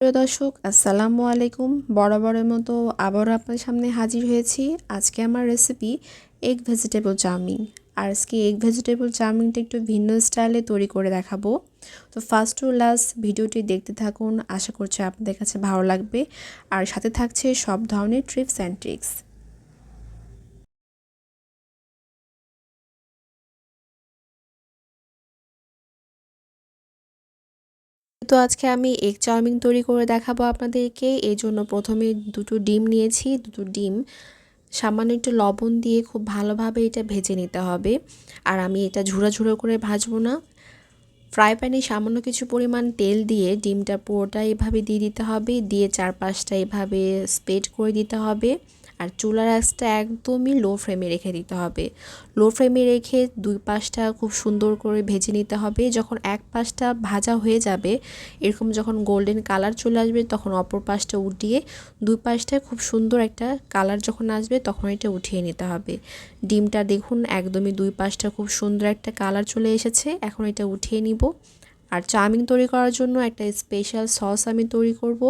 প্রিয় দর্শক, আসসালামু আলাইকুম। বরাবরের মতো আবারও আপনার সামনে হাজির হয়েছি। আজকে আমার recipe egg vegetable chow mein আর আজকে এগ ভেজিটেবল চাউমিনটা একটু ভিন্ন স্টাইলে তৈরি করে দেখাবো। তো ফার্স্ট টু লাস্ট ভিডিওটি দেখতে থাকুন। আশা করছি আপনাদের কাছে ভালো লাগবে। আর সাথে থাকছে সব ধরনের ট্রিপস অ্যান্ড ট্রিক্স তো আজকে আমি এগ চাউমিন তৈরি করে দেখাবো আপনাদেরকে। এই জন্য প্রথমে দুটো ডিম নিয়েছি, দুটো ডিম। সামান্য একটু লবণ দিয়ে খুব ভালোভাবে এটা ভেজে নিতে হবে। আর আমি এটা ঝুড়ো ঝুড়ো করে ভাজবো না। ফ্রাই প্যানে সামান্য কিছু পরিমাণ তেল দিয়ে ডিমটা পুরোটা এভাবে দিয়ে দিতে হবে। দিয়ে চারপাশটা এভাবে স্প্রেড করে দিতে হবে। আর চুলার আঁচটা একদমই লো ফ্লেমে রেখে দিতে হবে। লো ফ্লেমে রেখে দুই পাশটা খুব সুন্দর করে ভেজে নিতে হবে। যখন এক পাশটা ভাজা হয়ে যাবে, এরকম যখন গোল্ডেন কালার চলে আসবে, তখন অপর পাশটা উঠিয়ে দুই পাশটা খুব সুন্দর একটা কালার যখন আসবে, তখন এটা উঠিয়ে নিতে হবে। ডিমটা দেখুন, একদমই দুই পাশটা খুব সুন্দর একটা কালার চলে এসেছে। এখন এটা উঠিয়ে নিব। আর চাউমিন তৈরি করার জন্য একটা স্পেশাল সস আমি তৈরি করব।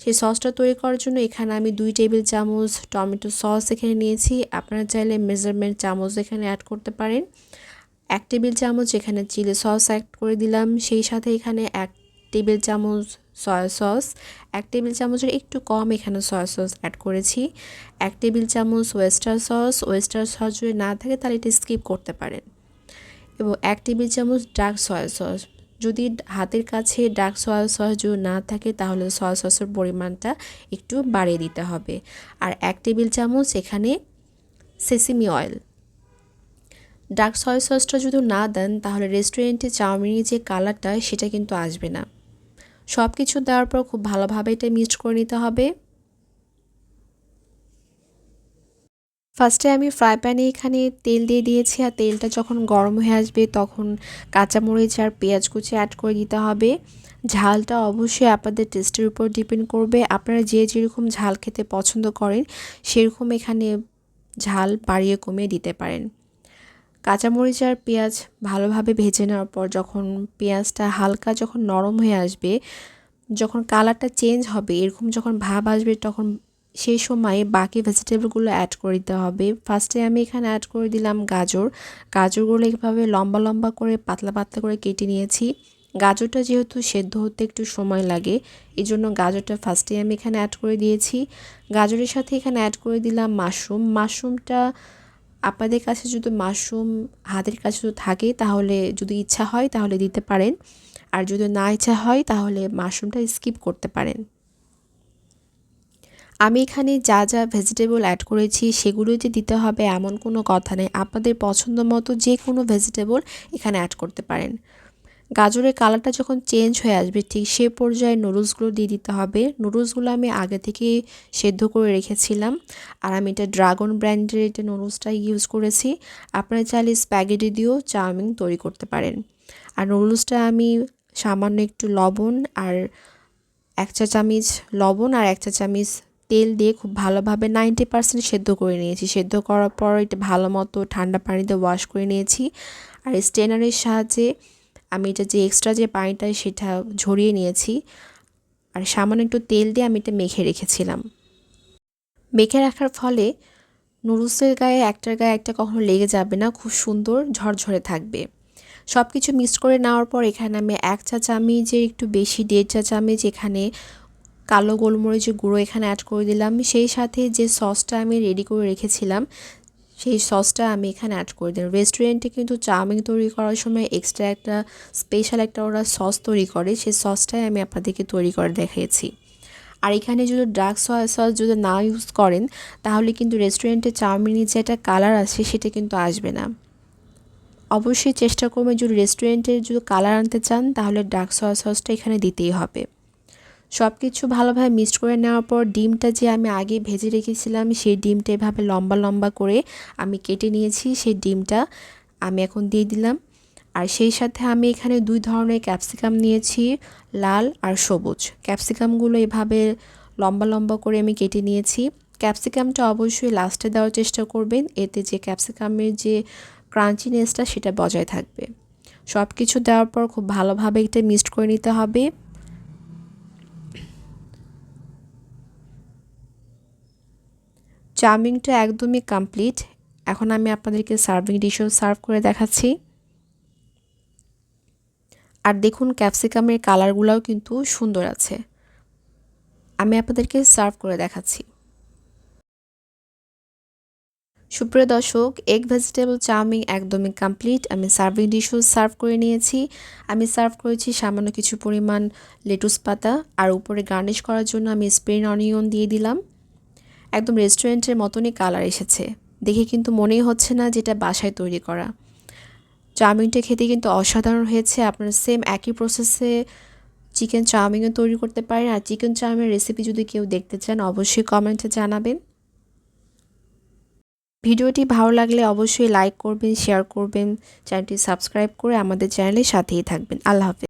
সেই সসটা তৈরি করার জন্য এখানে আমি দুই টেবিল চামচ টমেটো সস এখানে নিয়েছি। আপনারা চাইলে মেজারমেন্ট চামচ এখানে অ্যাড করতে পারেন। এক টেবিল চামচ এখানে চিলি সস অ্যাড করে দিলাম। সেই সাথে এখানে এক টেবিল চামচ সয়া সস এক টেবিল চামচের একটু কম এখানে সয়া সস অ্যাড করেছি। এক টেবিল চামচ ওয়েস্টার সস ওয়েস্টার সস যদি না থাকে তাহলে এটা স্কিপ করতে পারেন। এবং এক টেবিল চামচ ডার্ক সয়া সস যদি হাতের কাছে ডার্ক সয়া সস যদি না থাকে, তাহলে সয়া সসের পরিমাণটা একটু বাড়িয়ে দিতে হবে। আর এক টেবিল চামচ এখানে সেসিমি অয়েল। ডার্ক সয়া সসটা যদি না দেন, তাহলে রেস্টুরেন্টে চাউমিনের যে কালারটা, সেটা কিন্তু আসবে না। সব কিছু দেওয়ার পর খুব ভালোভাবে এটা মিক্সড করে নিতে হবে। ফার্স্টে আমি ফ্রাই প্যানে এখানে তেল দিয়ে দিয়েছি আর তেলটা যখন গরম হয়ে আসবে তখন কাঁচামরিচ আর পেঁয়াজ কুচি অ্যাড করে দিতে হবে। ঝালটা অবশ্যই আপনাদের টেস্টের উপর ডিপেন্ড করবে। আপনারা যে যেরকম ঝাল খেতে পছন্দ করেন, সেরকম এখানে ঝাল বাড়িয়ে কমিয়ে দিতে পারেন। কাঁচামরিচ আর পেঁয়াজ ভালোভাবে ভেজে নেওয়ার পর যখন পেঁয়াজটা হালকা যখন নরম হয়ে আসবে, যখন কালারটা চেঞ্জ হবে, এরকম যখন ভাব আসবে তখন সেই সময়ে বাকি ভেজিটেবলগুলো অ্যাড করে দিতে হবে। ফার্স্টে আমি এখানে অ্যাড করে দিলাম গাজর। গাজরগুলো এইভাবে লম্বা লম্বা করে, পাতলা পাতলা করে কেটে নিয়েছি। গাজরটা যেহেতু সেদ্ধ হতে একটু সময় লাগে এই জন্য গাজরটা ফার্স্টে আমি এখানে অ্যাড করে দিয়েছি। গাজরের সাথে এখানে অ্যাড করে দিলাম মাশরুম। মাশরুমটা আপনাদের কাছে যদি মাশরুম হাতের কাছে যদি থাকে, তাহলে যদি ইচ্ছা হয়, তাহলে দিতে পারেন। আর যদি না ইচ্ছা হয়, তাহলে মাশরুমটা স্কিপ করতে পারেন। আমি এখানে যা যা ভেজিটেবল অ্যাড করেছি, সেগুলোই যে দিতে হবে এমন কোনো কথা নেই। আপনাদের পছন্দ মতো যে কোনো ভেজিটেবল এখানে অ্যাড করতে পারেন। গাজরের কালারটা যখন চেঞ্জ হয়ে আসবে, ঠিক সে পর্যায়ে নুডলসগুলো দিয়ে দিতে হবে। নুডলসগুলো আমি আগে থেকে সেদ্ধ করে রেখেছিলাম। আর আমি এটা ড্রাগন ব্র্যান্ডের এটা নুডলসটা ইউজ করেছি, আপনারা চাইলে স্প্যাগেটি দিয়েও চাউমিন তৈরি করতে পারেন। আর নুডলসটা আমি সামান্য একটু লবণ আর এক চা চামিচ লবণ আর এক চা চামিচ তেল দিয়ে খুব ভালোভাবে নাইনটি পার্সেন্ট সেদ্ধ করে নিয়েছি। সেদ্ধ করার পর এটা ভালো মতো ঠান্ডা পানিতে ওয়াশ করে নিয়েছি। আর স্টেনারের সাহায্যে আমি এটা যে এক্সট্রা যে পানিটা সেটা ঝরিয়ে নিয়েছি। আর সামান্য একটু তেল দিয়ে আমি এটা মেখে রেখেছিলাম। মেখে রাখার ফলে নুডলসের গায়ে, একটার গায়ে, একটা কখনো লেগে যাবে না, খুব সুন্দর ঝরঝরে থাকবে। সব কিছু মিক্স করে নেওয়ার পর এখানে আমি এক চা চামিচের একটু বেশি, দেড় চা চামিচ এখানে কালো গোলমরিচের গুঁড়ো এখানে অ্যাড করে দিলাম। সেই সাথে যে সসটা আমি রেডি করে রেখেছিলাম, সেই সসটা আমি এখানে অ্যাড করে দিলাম। রেস্টুরেন্টে কিন্তু চাউমিন তৈরি করার সময় এক্সট্রা একটা স্পেশাল একটা ওরা সস তৈরি করে, সেই সসটাই আমি আপনাদেরকে তৈরি করে দেখিয়েছি আর এখানে যদি ডার্ক সয়া সস যদি না ইউজ করেন, তাহলে কিন্তু রেস্টুরেন্টে চাউমিনের যে একটা কালার আছে, সেটা কিন্তু আসবে না। অবশ্যই চেষ্টা করবেন যদি রেস্টুরেন্টের যদি কালার আনতে চান, তাহলে ডার্ক সয়া সসটা এখানে দিতেই হবে। সব কিছু ভালোভাবে মিক্সড করে নেওয়ার পর ডিমটা যে আমি আগে ভেজে রেখেছিলাম, সেই ডিমটা এভাবে লম্বা লম্বা করে আমি কেটে নিয়েছি, সেই ডিমটা আমি এখন দিয়ে দিলাম। আর সেই সাথে আমি এখানে দুই ধরনের ক্যাপসিকাম নিয়েছি, লাল আর সবুজ। ক্যাপসিকামগুলো এভাবে লম্বা লম্বা করে আমি কেটে নিয়েছি। ক্যাপসিকামটা অবশ্যই লাস্টে দেওয়ার চেষ্টা করবেন, এতে যে ক্যাপসিকামের যে ক্রাঞ্চিনেসটা সেটা বজায় থাকবে। সব কিছু দেওয়ার পর খুব ভালোভাবে এটা মিক্সড করে নিতে হবে। চাউমিনটা একদমই কমপ্লিট এখন আমি আপনাদেরকে সার্ভিং ডিশেও সার্ভ করে দেখাচ্ছি। আর দেখুন ক্যাপসিকামের কালারগুলোও কিন্তু সুন্দর আছে। আমি আপনাদেরকে সার্ভ করে দেখাচ্ছি। সুপ্রিয় দর্শক এগ ভেজিটেবল চাউমিন একদমই কমপ্লিট আমি সার্ভিং ডিশও সার্ভ করে নিয়েছি। আমি সার্ভ করেছি সামান্য কিছু পরিমাণ লেটুস পাতা। আর উপরে গার্নিশ করার জন্য আমি স্প্রিন অনিয়ন দিয়ে দিলাম। একদম রেস্টুরেন্টের মতনই কালার এসেছে। দেখে কিন্তু মনেই হচ্ছে না যেটা বাসায় তৈরি করা। চাউমিনটা খেতে কিন্তু অসাধারণ হয়েছে। আপনারা সেম একই প্রসেসে চিকেন চাউমিনও তৈরি করতে পারেন। আর চিকেন চাউমিনের রেসিপি যদি কেউ দেখতে চান, অবশ্যই কমেন্টে জানাবেন। ভিডিওটি ভালো লাগলে অবশ্যই লাইক করবেন শেয়ার করবেন চ্যানেলটি সাবস্ক্রাইব করে আমাদের চ্যানেলের সাথেই থাকবেন। আল্লাহ হাফেজ।